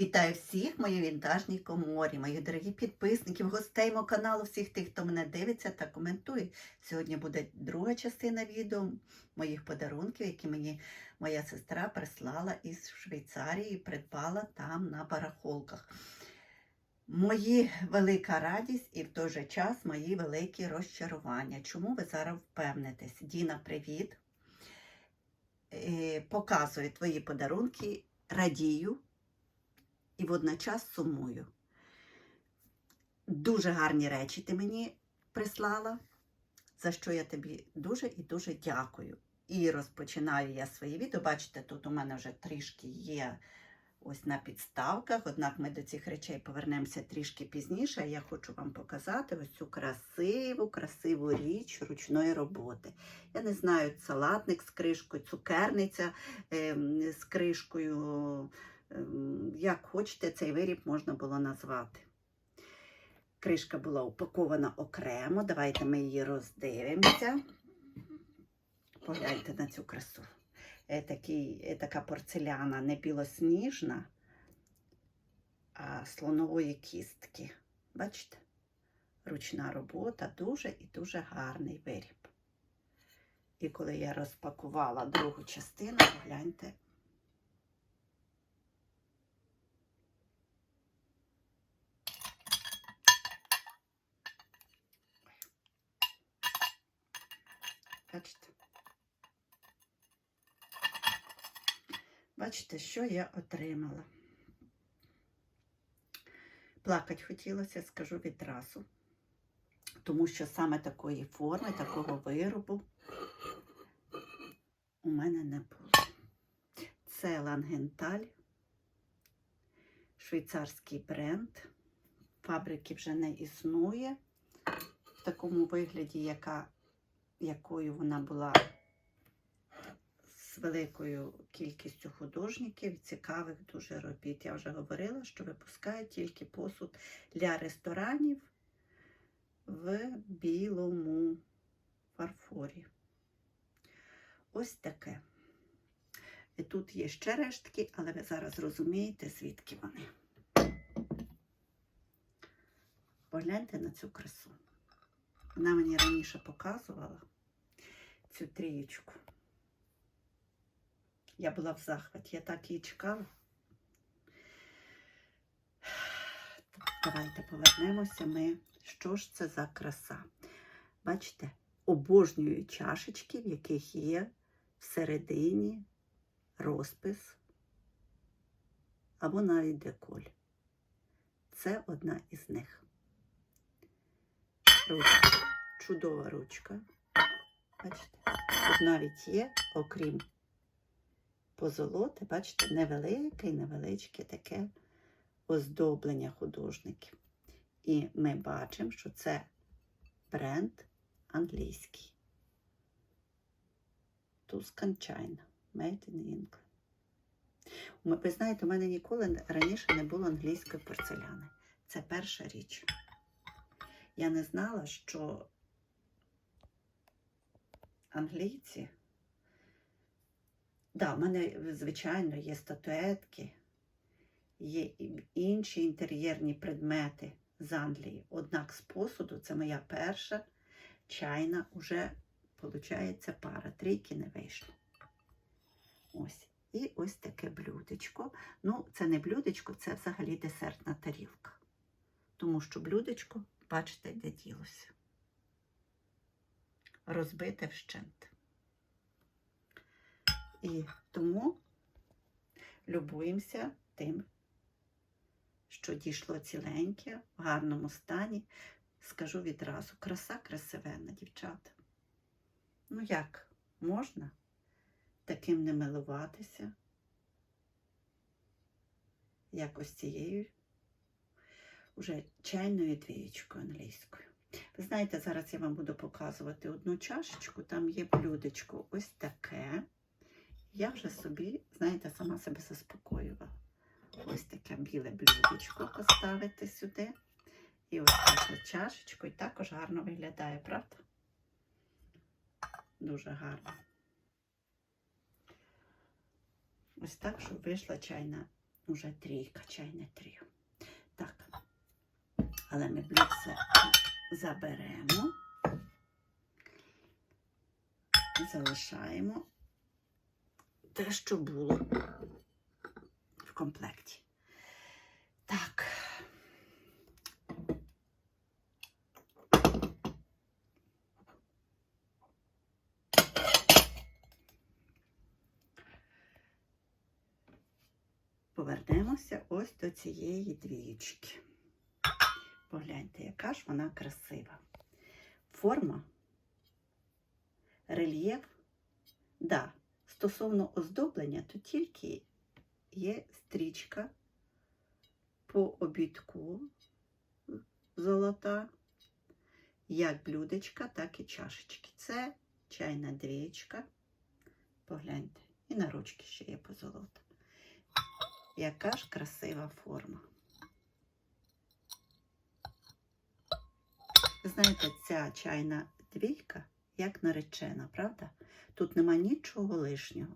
Вітаю всіх, мої вінтажні коморі, мої дорогі підписники, гостей мого каналу, всіх тих, хто мене дивиться та коментує. Сьогодні буде друга частина відео моїх подарунків, які мені моя сестра прислала із Швейцарії, придбала там на барахолках. Мої велика радість і в той же час мої великі розчарування. Чому ви зараз впевнитесь? Діна, привіт! Е, Показую твої подарунки, радію і водночас сумую. Дуже гарні речі ти мені прислала, за що я тобі дуже і дуже дякую. І розпочинаю я своє відео. Бачите, тут у мене вже трішки є ось на підставках, однак ми до цих речей повернемося трішки пізніше. Я хочу вам показати ось цю красиву, красиву річ ручної роботи. Я не знаю, салатник з кришкою, цукерниця ем, з кришкою. Ем, Як хочете, цей виріб можна було назвати. Кришка була упакована окремо. Давайте ми її роздивимося. Погляньте на цю красу. Е, такий, е, така порцеляна не білосніжна, а слонової кістки. Бачите? Ручна робота, дуже і дуже гарний виріб. І коли я розпакувала другу частину, погляньте. Бачите? Бачите, що я отримала. Плакать хотілося, скажу відразу. Тому що саме такої форми, такого виробу у мене не було. Це Лангенталь, швейцарський бренд. Фабрики вже не існує в такому вигляді, яка, якою вона була з великою кількістю художників, цікавих дуже робіт. Я вже говорила, що випускають тільки посуд для ресторанів в білому фарфорі. Ось таке. І тут є ще рештки, але ви зараз розумієте, звідки вони. Погляньте на цю красу. Вона мені раніше показувала цю трієчку. Я була в захваті, я так її чекала. Давайте повернемося ми. Що ж це за краса? Бачите, обожнюю чашечки, в яких є всередині розпис або навіть деколь. Це одна із них. Ручка. Чудова ручка. Бачите? Тут навіть є, окрім позолоти, бачите, невелике і невеличке таке оздоблення художників. І ми бачимо, що це бренд англійський. Tuscan China, Made in England. Ви знаєте, у мене ніколи раніше не було англійської порцеляни. Це перша річ. Я не знала, що англійці. Да, в мене, звичайно, є статуетки, є інші інтер'єрні предмети з Англії. Однак з посуду це моя перша чайна, уже, виходить, пара. Трійки не вийшло. Ось. І ось таке блюдечко. Ну, це не блюдечко, це взагалі десертна тарілка. Тому що блюдечко, бачите, де ділося. Розбите вщент. І тому любуємося тим, що дійшло ціленьке, в гарному стані. Скажу відразу, краса красивенна, дівчата. Ну як, можна таким не милуватися? Якось цією уже чайною двієчкою англійською. Ви знаєте, зараз я вам буду показувати одну чашечку, там є блюдечко ось таке. Я вже собі, знаєте, сама себе заспокоювала. Ось таке біле блюдечко поставити сюди. І ось таку чашечку, і також гарно виглядає, правда? Дуже гарно. Ось так, щоб вийшла чайна Уже трійка, чайне тріо. Так. Але ми блюдце заберемо. Залишаємо те, що було в комплекті. Так. Повернемося ось до цієї двічки. Погляньте, яка ж вона красива. Форма, рельєф. Да, стосовно оздоблення, то тільки є стрічка по обідку золота, як блюдечка, так і чашечки. Це чайна двічка. Погляньте, і на ручки ще є позолота. Яка ж красива форма. Знаєте, ця чайна двійка як наречена, правда? Тут нема нічого лишнього.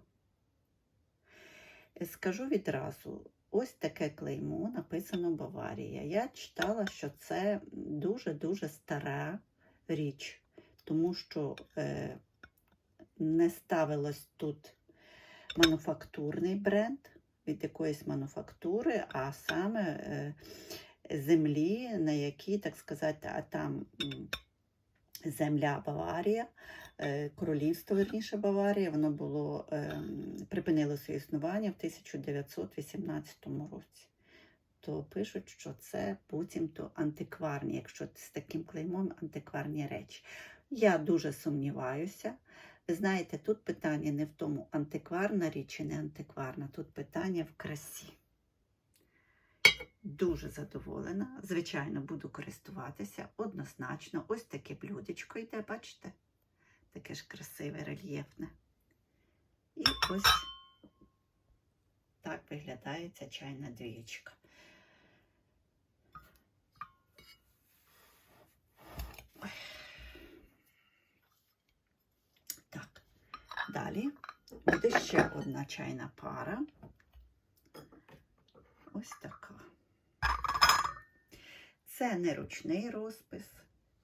Е, Скажу відразу, ось таке клеймо написано Баварія. Я читала, що це дуже-дуже стара річ, тому що е, не ставилось тут мануфактурний бренд від якоїсь мануфактури, а саме е, землі, на якій, так сказати, а там земля Баварія, е, королівство верніше Баварія, воно було е, припинило своє існування в 1918 році. То пишуть, що це буцімто антикварні, якщо з таким клеймом антикварні речі. Я дуже сумніваюся. Ви знаєте, тут питання не в тому, антикварна річ чи не антикварна, тут питання в красі. Дуже задоволена. Звичайно, буду користуватися однозначно. Ось таке блюдечко йде, бачите? Таке ж красиве, рельєфне. І ось так виглядає ця чайна двієчка. Так, далі буде ще одна чайна пара. Ось така. Це не ручний розпис,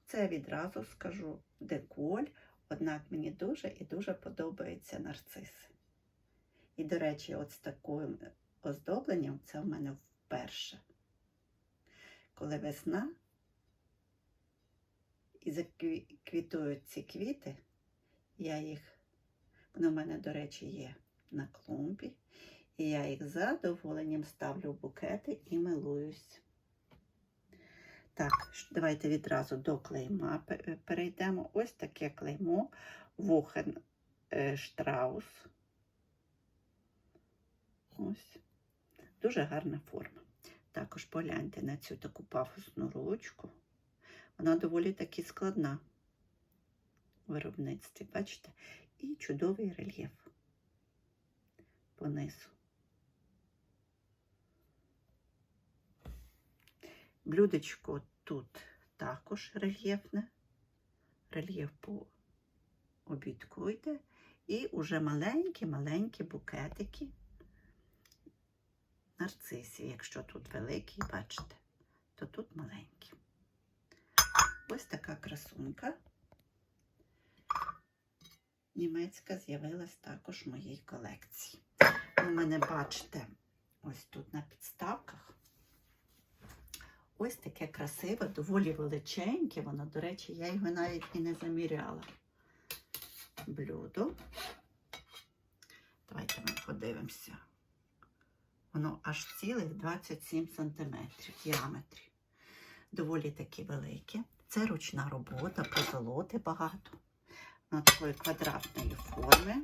це відразу скажу деколь, однак мені дуже і дуже подобаються нарциси. І, до речі, от з таким оздобленням це в мене вперше. Коли весна і заквітують ці квіти, я їх, вони в мене, до речі, є на клумбі, і я їх з задоволенням ставлю в букети і милуюсь. Так, давайте відразу до клейма перейдемо. Ось таке клеймо Вухен е, Штраус. Ось. Дуже гарна форма. Також погляньте на цю таку пафосну ручку. Вона доволі таки складна у виробництві, бачите? І чудовий рельєф понизу. Блюдечко тут також рельєфне, рельєф по обідку йде. І уже маленькі-маленькі букетики нарцисів. Якщо тут великий, бачите, то тут маленькі. Ось така красунка. Німецька з'явилась також в моїй колекції. Ви мене бачите ось тут на підставках. Ось таке красиве, доволі величеньке. Воно, до речі, я його навіть і не заміряла. Блюдо. Давайте ми подивимося. Воно аж цілих 27 см діаметрі. Доволі таки велике. Це ручна робота, позолоти багато. Воно такої квадратної форми.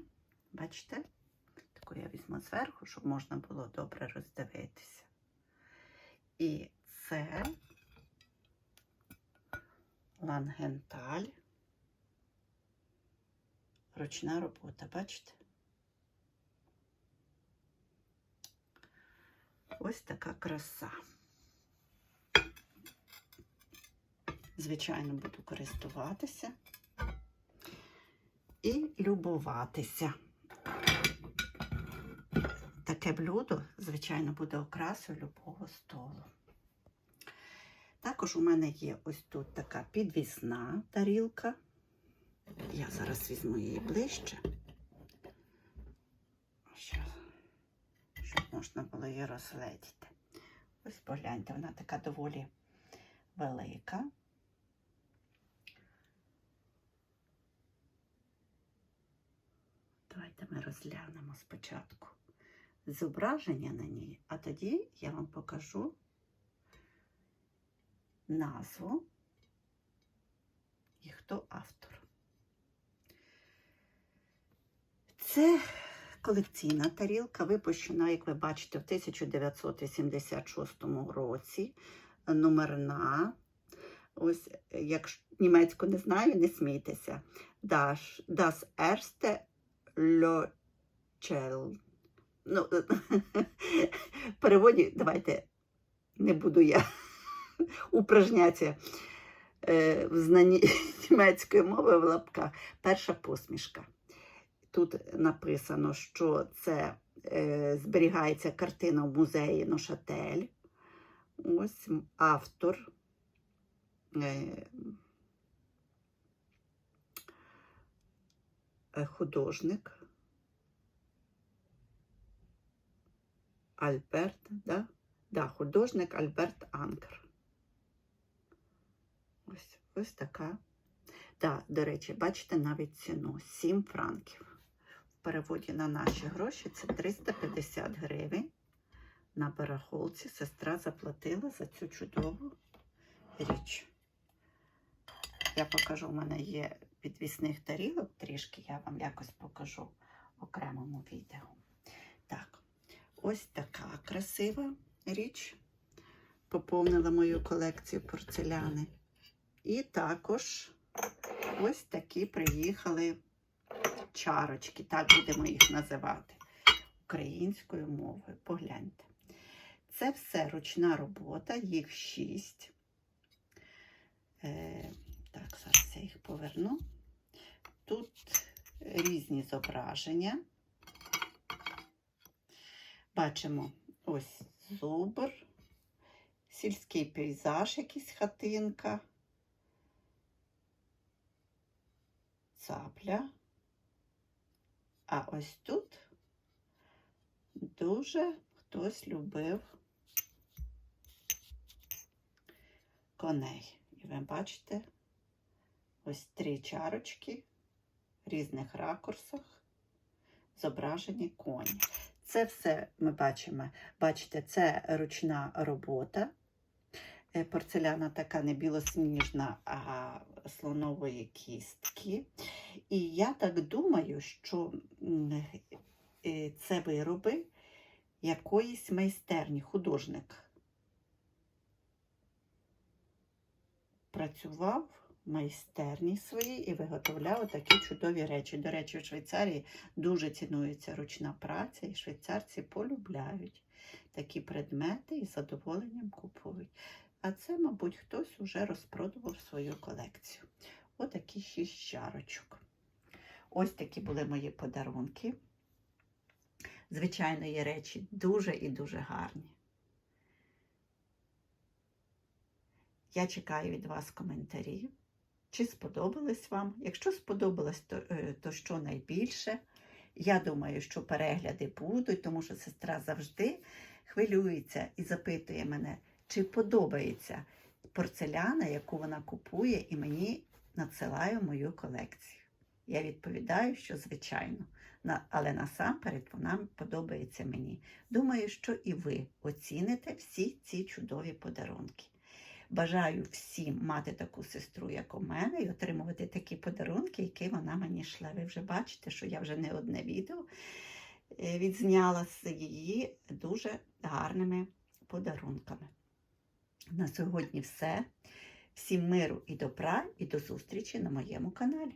Бачите? Таку я візьму зверху, щоб можна було добре роздивитися. І це лангенталь. Ручна робота, бачите? Ось така краса. Звичайно, буду користуватися і любуватися таке блюдо, звичайно, буде окрасою любого столу. Також у мене є ось тут така підвісна тарілка. Я зараз візьму її ближче. Щоб можна було її розгледіти. Ось погляньте, вона така доволі велика. Давайте ми розглянемо спочатку зображення на ній, а тоді я вам покажу назву і хто автор. Це колекційна тарілка, випущена, як ви бачите, в 1986 році. Номерна. Ось, якщо німецьку не знаю, не смійтеся. Das, das erste Löchel. Ну, переводі, давайте не буду я упражнятися е, в знанні німецької мови в лапках. Перша посмішка. Тут написано, що це е, зберігається картина в музеї Ношатель. Ось автор. Е, художник. Альберт, да? Да, художник Альберт Анкер. Ось, така. Да, до речі, бачите навіть ціну 7 франків. В переводі на наші гроші це 350 гривень. На барахолці сестра заплатила за цю чудову річ. Я покажу, у мене є підвісних тарілок трішки, я вам якось покажу в окремому відео. Так, ось така красива річ. Поповнила мою колекцію порцеляни. І також ось такі приїхали чарочки, так будемо їх називати українською мовою. Погляньте. Це все ручна робота, їх шість. Е, так, зараз я їх поверну. Тут різні зображення. Бачимо ось зубр, сільський пейзаж, якийсь хатинка, цапля. А ось тут дуже хтось любив коней. І ви бачите ось три чарочки в різних ракурсах, зображені коні. Це все ми бачимо. Бачите, це ручна робота. Е, Порцеляна така не білосніжна, а слонової кістки. І я так думаю, що е, це вироби якоїсь майстерні, художник. Працював в майстерні своїй і виготовляв такі чудові речі. До речі, в Швейцарії дуже цінується ручна праця, і швейцарці полюбляють такі предмети і з задоволенням купують. А це, мабуть, хтось уже розпродував свою колекцію. Отакі шість чарочок. Ось такі були мої подарунки. Звичайно, є речі дуже і дуже гарні. Я чекаю від вас коментарі. Чи сподобалось вам? Якщо сподобалось, то, е, то що найбільше? Я думаю, що перегляди будуть, тому що сестра завжди хвилюється і запитує мене, чи подобається порцеляна, яку вона купує, і мені надсилає мою колекцію. Я відповідаю, що звичайно, але насамперед вона подобається мені. Думаю, що і ви оціните всі ці чудові подарунки. Бажаю всім мати таку сестру, як у мене, і отримувати такі подарунки, які вона мені шле. Ви вже бачите, що я вже не одне відео е, відзняла з її дуже гарними подарунками. На сьогодні все. Всім миру і добра, і до зустрічі на моєму каналі.